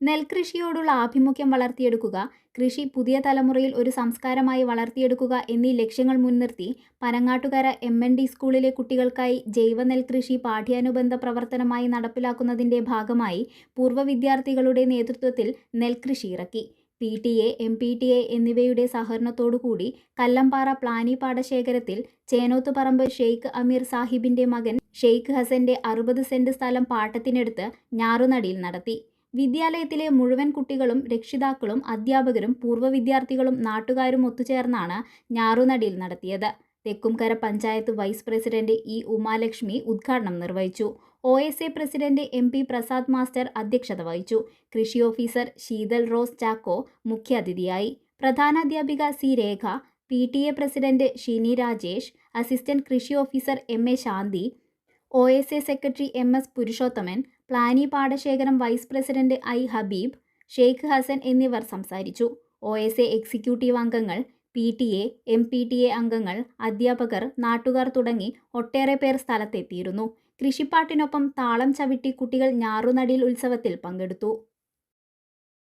നെൽകൃഷിയോടുള്ള ആഭിമുഖ്യം വളർത്തിയെടുക്കുക കൃഷി പുതിയ തലമുറയിൽ ഒരു സംസ്കാരമായി വളർത്തിയെടുക്കുക എന്നീ ലക്ഷ്യങ്ങൾ മുൻനിർത്തി പനങ്ങാട്ടുകര എം എൻ ഡി സ്കൂളിലെ കുട്ടികൾക്കായി ജൈവ നെൽകൃഷി പാഠ്യാനുബന്ധ പ്രവർത്തനമായി നടപ്പിലാക്കുന്നതിന്റെ ഭാഗമായി പൂർവ വിദ്യാർത്ഥികളുടെ നേതൃത്വത്തിൽ നെൽകൃഷി ഇറക്കി. P T A M P T A എന്നിവയുടെ സഹകരണത്തോടുകൂടി കല്ലമ്പാറ പ്ലാനി പാടശേഖരത്തിൽ ചേനോത്തുപറമ്പ് ഷെയ്ഖ് അമീർ സാഹിബിന്റെ മകൻ ഷെയ്ഖ് ഹസന്റെ അറുപത് സെന്റ് സ്ഥലം പാട്ടത്തിനെടുത്ത് ഞാറുനടിയിൽ നടത്തി. വിദ്യാലയത്തിലെ മുഴുവൻ കുട്ടികളും രക്ഷിതാക്കളും അധ്യാപകരും പൂർവ വിദ്യാർത്ഥികളും നാട്ടുകാരും ഒത്തുചേർന്നാണ് ഞാറുനടിയിൽ നടത്തിയത്. Thekkumkara panchayat vice president E Umalakshmi ഉദ്ഘാടനം നിർവഹിച്ചു. O S A president M P Prasad master അധ്യക്ഷത വഹിച്ചു. കൃഷി ഓഫീസർ ശീതൽ റോസ് ചാക്കോ മുഖ്യാതിഥിയായി. പ്രധാനാധ്യാപിക C Rekha P T A president Shini Rajesh assistant കൃഷി officer M A Shanthi O S A secretary M S Purushothaman പ്ലാനി പാടശേഖരം vice president I Habeeb Sheikh Hasan എന്നിവർ സംസാരിച്ചു. O S A executive അംഗങ്ങൾ P T A M P T A അംഗങ്ങൾ അധ്യാപകർ നാട്ടുകാർ തുടങ്ങി ഒട്ടേറെ പേർ സ്ഥലത്തെത്തിയിരുന്നു. കൃഷിപ്പാട്ടിനൊപ്പം താളം ചവിട്ടി കുട്ടികൾ ഞാറുനടിയിൽ ഉത്സവത്തിൽ പങ്കെടുത്തു.